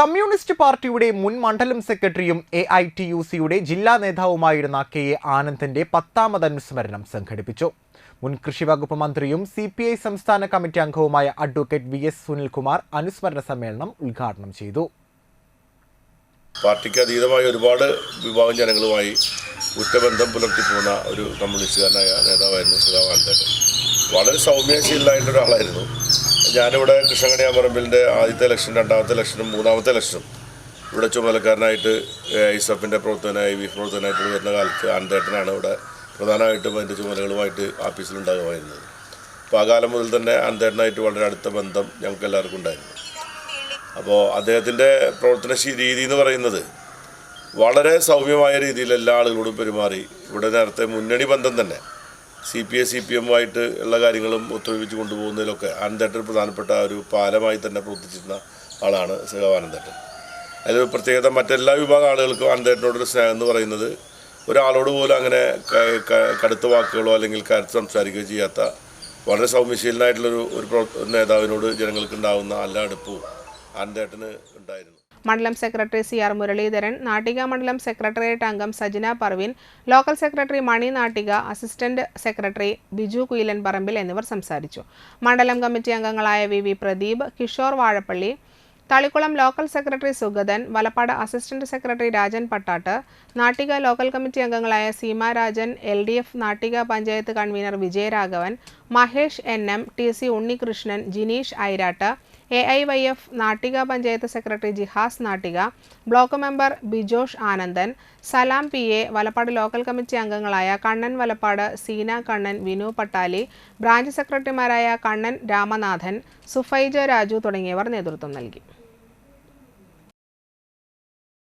Communist പാർട്ടിയുടെ മുൻ മണ്ഡലം സെക്രട്ടറിയും എ ഐ ടി യു സിയുടെ ജില്ലാ നേതാവുമായിരുന്ന കെ എ ആനന്ദിന്റെ പത്താമത് അനുസ്മരണം സംഘടിപ്പിച്ചു. മുൻ കൃഷി വകുപ്പ് മന്ത്രിയും സി പി ഐ സംസ്ഥാന കമ്മിറ്റി അംഗവുമായ അഡ്വക്കേറ്റ് വി എസ് സുനിൽകുമാർ അനുസ്മരണ സമ്മേളനം ഉദ്ഘാടനം ചെയ്തു. പാർട്ടിക്ക് അതീതമായ ഒരുപാട് വിഭാഗം ജനങ്ങളുമായി ഉറ്റബന്ധം പുലർത്തിപ്പോന്ന ഒരു കമ്മ്യൂണിസ്റ്റുകാരനായ നേതാവായിരുന്നു സുധാകാന്തൻ വളരെ സൗമ്യശീലനായിട്ടുള്ള ഒരാളായിരുന്നു. ഞാനിവിടെ കൃഷ്ണകണിയാ പറമ്പിലിന്റെ ആദ്യത്തെ ഇലക്ഷൻ രണ്ടാമത്തെ ഇലക്ഷനും മൂന്നാമത്തെ ഇലക്ഷനും ഇവിടെ ചുമതലക്കാരനായിട്ട് ഐസഫിന്റെ പ്രവർത്തകനായി വി. പ്രവർത്തകനായിട്ട് വരുന്ന കാലത്ത് ആനന്ദേട്ടനാണ് ഇവിടെ പ്രധാനമായിട്ടും അതിന്റെ ചുമതലകളുമായിട്ട് ഓഫീസിലുണ്ടാകുമായിരുന്നത് അപ്പോൾ ആ കാലം മുതൽ തന്നെ ആനന്ദേട്ടനായിട്ട് വളരെ അടുത്ത ബന്ധം ഞങ്ങൾക്ക് എല്ലാവർക്കും ഉണ്ടായിരുന്നു. അപ്പോൾ അദ്ദേഹത്തിന്റെ പ്രവർത്തന രീതി എന്ന് പറയുന്നത് വളരെ സൗമ്യമായ രീതിയിൽ എല്ലാ ആളുകളോടും പെരുമാറി. ഇവിടെ നേരത്തെ മുന്നണി ബന്ധം തന്നെ C P I C P എമ്മുമായിട്ട് ഉള്ള കാര്യങ്ങളും ഒത്തൊരുമിച്ച് കൊണ്ടുപോകുന്നതിലൊക്കെ ആനന്ദേട്ടൻ പ്രധാനപ്പെട്ട ഒരു പാലമായി തന്നെ പ്രവർത്തിച്ചിരുന്ന ആളാണ് സഹവാനന്ദേട്ടൻ അതിൽ പ്രത്യേകത മറ്റെല്ലാ വിഭാഗം ആളുകൾക്കും ആനന്ദേട്ടനോടൊരു സ്നേഹം എന്ന് പറയുന്നത് ഒരാളോട് പോലും അങ്ങനെ കടുത്ത വാക്കുകളോ അല്ലെങ്കിൽ കരുത്ത് സംസാരിക്കുകയോ ചെയ്യാത്ത വളരെ സൗമ്യശീലനായിട്ടുള്ളൊരു ഒരു നേതാവിനോട് ജനങ്ങൾക്കുണ്ടാകുന്ന എല്ലാ അടുപ്പവും ആനന്ദേട്ടന് ഉണ്ടായിരുന്നു. മണ്ഡലം secretary C R Muraleedharan Nattika മണ്ഡലം സെക്രട്ടേറിയറ്റ് അംഗം Sajana Parveen local secretary Mani Nattika assistant secretary Biju Kuyilan Parambil എന്നിവർ സംസാരിച്ചു. മണ്ഡലം കമ്മിറ്റി അംഗങ്ങളായ V V Pradeep Kishore Vazhappally Thalikulam local secretary Sugathan Valappad assistant secretary Rajan Pattat Nattika local committee അംഗങ്ങളായ Seema Rajan L D F Nattika panchayat convener Vijayaraghavan Mahesh N M T C Unnikrishnan Jineesh Airatt A I Y F Nattika panchayat secretary Jihas Nattika block member Bijosh Anandan Salam P A Valappad local committee അംഗങ്ങളായ Kannan Valappad Seena Kannan Vinu Pattali branch സെക്രട്ടറിമാരായ കണ്ണൻ രാമനാഥൻ സുഫൈജ രാജു തുടങ്ങിയവർ നേതൃത്വം നൽകി.